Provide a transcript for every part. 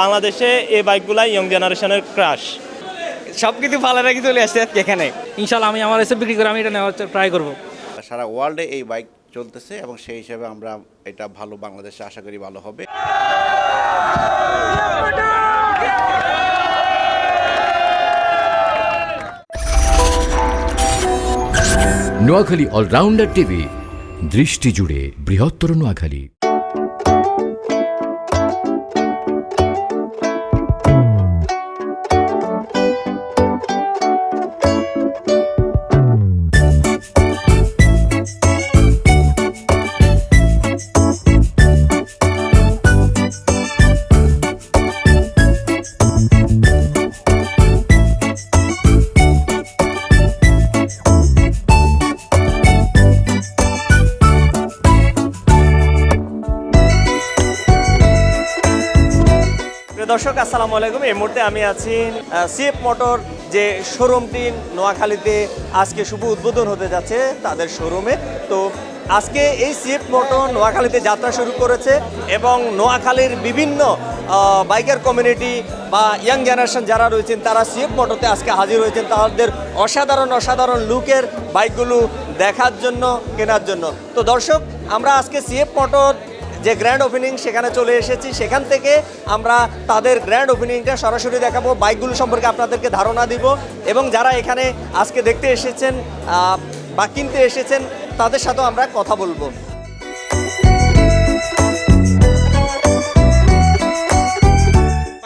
বাংলাদেশে এই বাইকগুলাই ইয়ং জেনারেশনের ক্রাশ সব কিছু ভালো রাখি চলে আসছে আজকে এখানে। ইনশাল্লাহ আমি আমার এসে বিক্রি করে আমি এটা নেওয়ার ট্রাই করব। সারা ওয়ার্ল্ডে এই বাইক চলতেছে এবং সেই হিসাবে আমরা এটা ভালো বাংলাদেশে আশা করি ভালো হবে। নোয়াখালী অলরাউন্ডার টিভি দৃষ্টি জুড়ে বৃহত্তর নোয়াখালী। আসসালামু আলাইকুম। এই মুহূর্তে আমি আছি সিএফ মোটর যে শোরুমটি নোয়াখালীতে আজকে শুভ উদ্বোধন হতে যাচ্ছে তাদের শোরুমে তো আজকে এই সিএফ মোটর নোয়াখালীতে যাত্রা শুরু করেছে এবং নোয়াখালীর বিভিন্ন বাইকার কমিউনিটি বা ইয়াং জেনারেশন যারা রয়েছেন, তারা সিএফ মোটরতে আজকে হাজির হয়েছেন। তাদের অসাধারণ অসাধারণ লুকের বাইকগুলো দেখার জন্য, কেনার জন্য। তো দর্শক, আমরা আজকে সিএফ মোটর যে গ্র্যান্ড ওপেনিং সেখানে চলে এসেছি, সেখান থেকে আমরা তাদের গ্র্যান্ড ওপেনিংটা সরাসরি দেখাবো। বাইকগুলো সম্পর্কে আপনাদেরকে ধারণা দিব এবং যারা এখানে আজকে দেখতে এসেছেন বা কিনতে এসেছেন, তাদের সাথেও আমরা কথা বলব।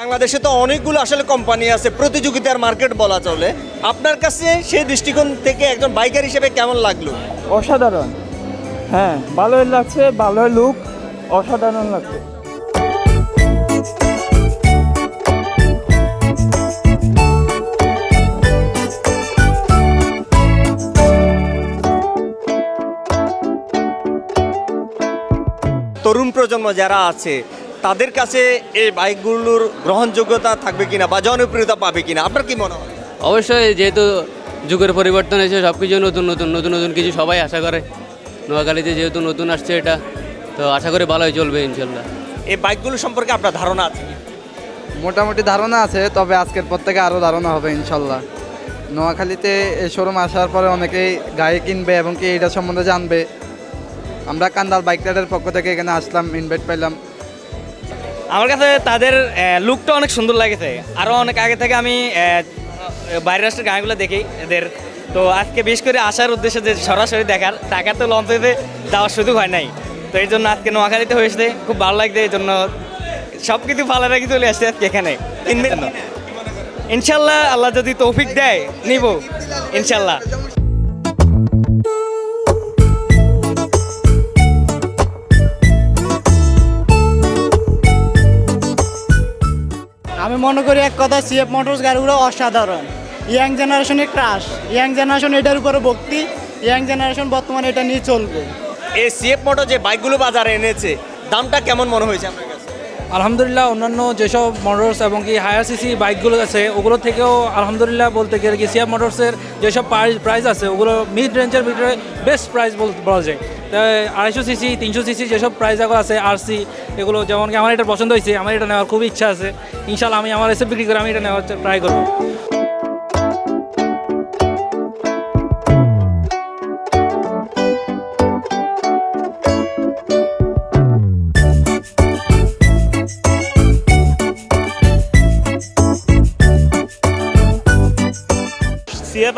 বাংলাদেশে তো অনেকগুলো আসলে কোম্পানি আছে, প্রতিযোগিতার মার্কেট বলা চলে। আপনার কাছে সেই দৃষ্টিকোণ থেকে একজন বাইকার হিসেবে কেমন লাগল? অসাধারণ। হ্যাঁ ভালোই লাগছে, ভালোই লুক অসাধারণ লাগছে। তরুণ প্রজন্ম যারা আছে তাদের কাছে এই বাইকগুলোর গ্রহণযোগ্যতা থাকবে কিনা বা জনপ্রিয়তা পাবে কিনা আপনার কি মনে হয়? অবশ্যই যেহেতু যুগের পরিবর্তন হয়েছে সব কিছু নতুন নতুন নতুন নতুন কিছু সবাই আশা করে। নোয়াখালীতে যেহেতু নতুন আসছে এটা তো আশা করি ভালোই চলবে ইনশাল্লাহ। এই বাইকগুলো সম্পর্কে আপনার ধারণা আছে মোটামুটি ধারণা আছে তবে আজকের পর থেকে আরও ধারণা হবে ইনশাল্লাহ। নোয়াখালীতে এই শোরুম আসার পরে অনেকেই গাড়ি কিনবে এবং কি এটা সম্বন্ধে জানবে। আমরা কান্দাল বাইক রাইডের পক্ষ থেকে এখানে আসলাম ইনভাইট পাইলাম। আমার কাছে তাদের লুকটা অনেক সুন্দর লাগেছে। আরও অনেক আগে থেকে আমি বাইরের রাষ্ট্রের গানগুলো দেখি এদের। তো আজকে বিশেষ করে আসার উদ্দেশ্যে যে সরাসরি দেখার টাকা তো লঞ্চে যাওয়ার সুযোগ হয় নাই। তো এই জন্য আজকে নোয়াখালীতে হয়েছে। খুব ভালো লাগছে এই জন্য। সব কিছু ভালো রাখি চলে আসছে আজকে এখানে। ইনশাল্লাহ আল্লাহ যদি তৌফিক দেয়, নিব। ইনশাল্লাহ। আমি মনে করি এক কথা সিএফ মোটরস গাড়িগুলো অসাধারণ। ইয়াং জেনারেশনের ক্রাশ ইয়াং জেনারেশন এটার উপরে ভক্তি। ইয়াং জেনারেশন বর্তমানে এটা নিয়ে চলবে। এই সিএফ মোটর যে বাইকগুলো বাজারে এনেছে, দামটা কেমন মনে হয়েছে আপনার কাছে? আলহামদুলিল্লাহ, অন্যান্য যেসব মোটরস এবং কি হায়ার সিসি বাইকগুলো আছে, ওগুলো থেকেও আলহামদুলিল্লাহ বলতে গেলে কি সিএফ মোটরসের যেসব প্রাইস আছে, ওগুলো মিড রেঞ্জের ভিতরে বেস্ট প্রাইস বলা যায়। তাই আড়াইশো সিসি তিনশো সিসি যেসব প্রাইস এখন আছে আরসি এগুলো যেমন কি আমার এটা পছন্দ হয়েছে, আমার এটা নেওয়ার খুব ইচ্ছা আছে। ইনশাল্লাহ আমি আমার এসে বিক্রি করে আমি এটা নেওয়ার ট্রাই করব।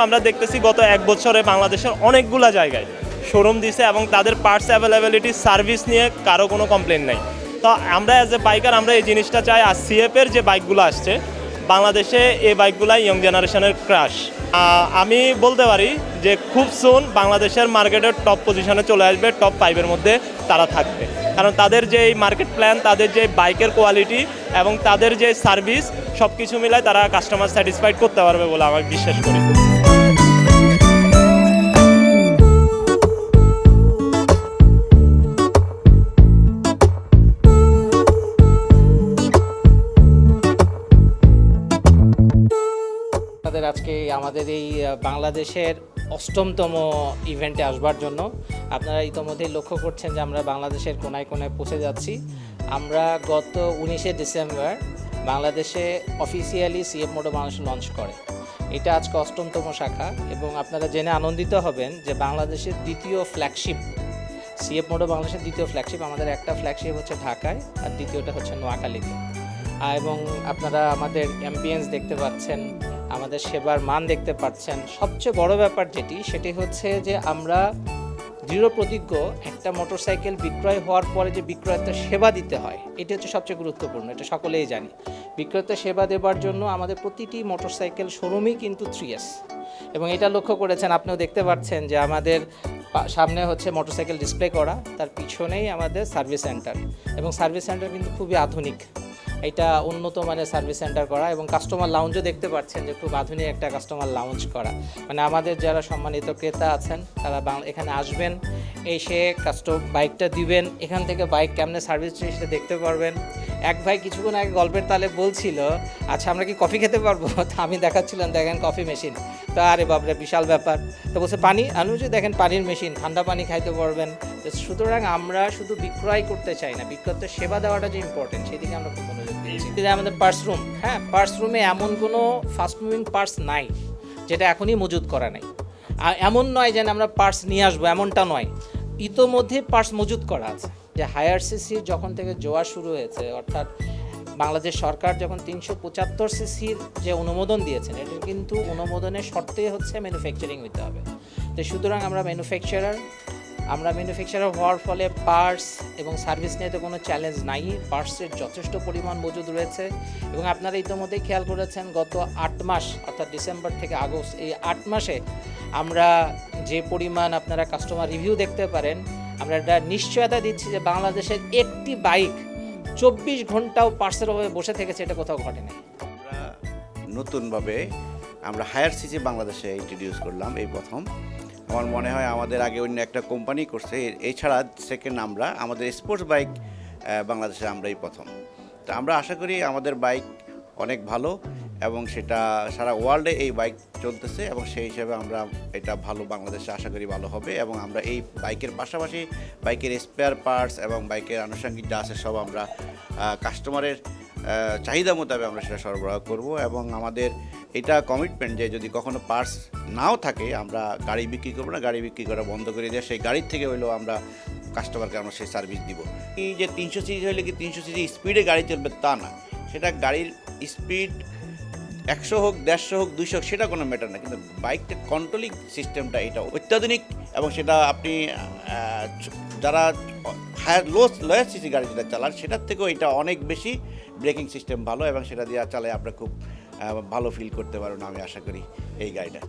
আমরা দেখতেছি গত এক বছরে বাংলাদেশের অনেকগুলা জায়গায়। শোরুম দিছে এবং তাদের পার্টস অ্যাভেলেবিলিটি সার্ভিস নিয়ে কারও কোনো কমপ্লেন নাই। তো আমরা অ্যাজ এ বাইকার আমরা এই জিনিসটা চাই আর সিএফের যে বাইকগুলো আসছে, বাংলাদেশে এই বাইকগুলাই ইয়ং জেনারেশনের ক্রাশ আমি বলতে পারি যে খুব সুন বাংলাদেশের মার্কেটের টপ পজিশনে চলে আসবে টপ ফাইভের মধ্যে তারা থাকবে। কারণ তাদের যে এই মার্কেট প্ল্যান তাদের যে বাইকের কোয়ালিটি এবং তাদের যে সার্ভিস সব কিছু মিলায় তারা কাস্টমার স্যাটিসফাইড করতে পারবে বলে আমি বিশ্বাস করি। আমাদের এই বাংলাদেশের অষ্টমতম ইভেন্টে আসবার জন্য। আপনারা ইতোমধ্যেই লক্ষ্য করছেন যে আমরা বাংলাদেশের কোনায় কোনায় পৌঁছে যাচ্ছি। আমরা গত উনিশে ডিসেম্বর বাংলাদেশে officially CF moto Bangladesh launch করে। এটা আজকে অষ্টমতম শাখা এবং আপনারা জেনে আনন্দিত হবেন যে বাংলাদেশের দ্বিতীয় ফ্ল্যাগশিপ সিএফ মোটো বাংলাদেশের দ্বিতীয় ফ্ল্যাগশিপ আমাদের একটা ফ্ল্যাগশিপ হচ্ছে ঢাকায় আর দ্বিতীয়টা হচ্ছে নোয়াখালীতে। এবং আপনারা আমাদের অ্যাম্বিয়েন্স দেখতে পাচ্ছেন আমাদের সেবার মান দেখতে পাচ্ছেন। সবচেয়ে বড় ব্যাপার যেটি, সেটি হচ্ছে যে আমরা দৃঢ় প্রতিজ্ঞ একটা মোটরসাইকেল বিক্রয় হওয়ার পরে যে বিক্রয়তার সেবা দিতে হয়, এটি হচ্ছে সবচেয়ে গুরুত্বপূর্ণ, এটা সকলেই জানি। বিক্রয়তা সেবা দেবার জন্য আমাদের প্রতিটি মোটরসাইকেল শোরুমই কিন্তু থ্রি এস এবং এটা লক্ষ্য করেছেন, আপনিও দেখতে পাচ্ছেন যে আমাদের সামনে হচ্ছে মোটরসাইকেল ডিসপ্লে করা, তার পিছনেই আমাদের সার্ভিস সেন্টার এবং সার্ভিস সেন্টার কিন্তু খুবই আধুনিক। এটা উন্নত মানের সার্ভিস সেন্টার করা এবং কাস্টমার লাউঞ্জও দেখতে পাচ্ছেন যে খুব আধুনিক একটা কাস্টমার লাউঞ্জ করা। মানে আমাদের যারা সম্মানিত ক্রেতা আছেন, তারা এখানে আসবেন, এসে কাস্টম বাইকটা দিবেন, এখান থেকে বাইক কেমনে সার্ভিস সেটা দেখতে পারবেন। এক ভাই কিছুক্ষণ আগে গল্পের তালে বলছিল আচ্ছা আমরা কি কফি খেতে পারব? তা আমি দেখাচ্ছিলাম দেখেন কফি মেশিন। তো আরে বাপরে বিশাল ব্যাপার। তো বলছে পানি আমি বলছি দেখেন পানির মেশিন ঠান্ডা পানি খাইতে পারবেন। তো সুতরাং আমরা শুধু বিক্রয় করতে চাই না বিক্রয়তে সেবা দেওয়াটা যে ইম্পর্টেন্ট সেদিকে আমরা খুব মনোযোগ দিচ্ছি আমাদের পার্স রুম হ্যাঁ পার্স রুমে এমন কোনো ফাস্ট মুভিং পার্স নাই যেটা এখনই মজুদ করা নাই। এমন নয় যেন আমরা পার্স নিয়ে আসব এমনটা নয়। ইতোমধ্যে পার্স মজুদ করা আছে। যে হায়ার সিসির যখন থেকে জোয়া শুরু হয়েছে, অর্থাৎ বাংলাদেশ সরকার যখন তিনশো পঁচাত্তর সিসির যে অনুমোদন দিয়েছেন, এটা কিন্তু অনুমোদনের শর্তে হচ্ছে ম্যানুফ্যাকচারিং হতে হবে। তো সুতরাং আমরা ম্যানুফ্যাকচারার আমরা ম্যানুফ্যাকচারার হওয়ার ফলে পার্টস এবং সার্ভিস নিয়ে তো কোনো চ্যালেঞ্জ নাই পার্টসের যথেষ্ট পরিমাণ মজুদ রয়েছে এবং আপনারা ইতিমধ্যেই খেয়াল করেছেন, গত আট মাস, অর্থাৎ ডিসেম্বর থেকে আগস্ট, এই আট মাসে আমরা যে পরিমাণ আপনারা কাস্টমার রিভিউ দেখতে পারেন আমরা এটা নিশ্চয়তা দিচ্ছি যে বাংলাদেশের একটি বাইক চব্বিশ ঘন্টাও পার্সের অভাবে বসে থেকেছে, এটা কোথাও ঘটেনি নতুনভাবে আমরা হায়ার সিজি বাংলাদেশে ইন্ট্রোডিউস করলাম এই প্রথম। আমার মনে হয় আমাদের আগে অন্য একটা কোম্পানি করছে, এছাড়া সেকেন্ড আমরা, আমাদের স্পোর্টস বাইক বাংলাদেশে আমরাই প্রথম। তো আমরা আশা করি আমাদের বাইক অনেক ভালো। এবং সেটা সারা ওয়ার্ল্ডে এই বাইক চলতেছে এবং সেই হিসাবে আমরা এটা ভালো বাংলাদেশে আশা করি ভালো হবে এবং আমরা এই বাইকের পাশাপাশি বাইকের স্পেয়ার পার্টস এবং বাইকের আনুষঙ্গিক যা আছে সব আমরা কাস্টমারের চাহিদা মোতাবেক আমরা সেটা সরবরাহ করব এবং আমাদের এটা কমিটমেন্ট যে যদি কখনো পার্স নাও থাকে, আমরা গাড়ি বিক্রি করব না, গাড়ি বিক্রি করা বন্ধ করে দিয়ে সেই গাড়ির থেকে হইলেও আমরা কাস্টমারকে আমরা সেই সার্ভিস দিব। এই যে তিনশো সিসি হলে কি তিনশো সিসি স্পিডে গাড়ি চলবে? তা না। সেটা গাড়ির স্পিড একশো হোক, দেড়শো হোক, দুইশো হোক, সেটা কোনো ম্যাটার না। কিন্তু বাইকটা কন্ট্রোলিং সিস্টেমটা এটা অত্যাধুনিক এবং সেটা আপনি যারা হায়ার লো লোয়ার সিসি গাড়ি যেটা চালান, সেটার থেকেও এটা অনেক বেশি ব্রেকিং সিস্টেম ভালো এবং সেটা দিয়ে চালায় আপনার খুব ভালো ফিল করতে পারবেন আমি আশা করি এই গাড়িটা।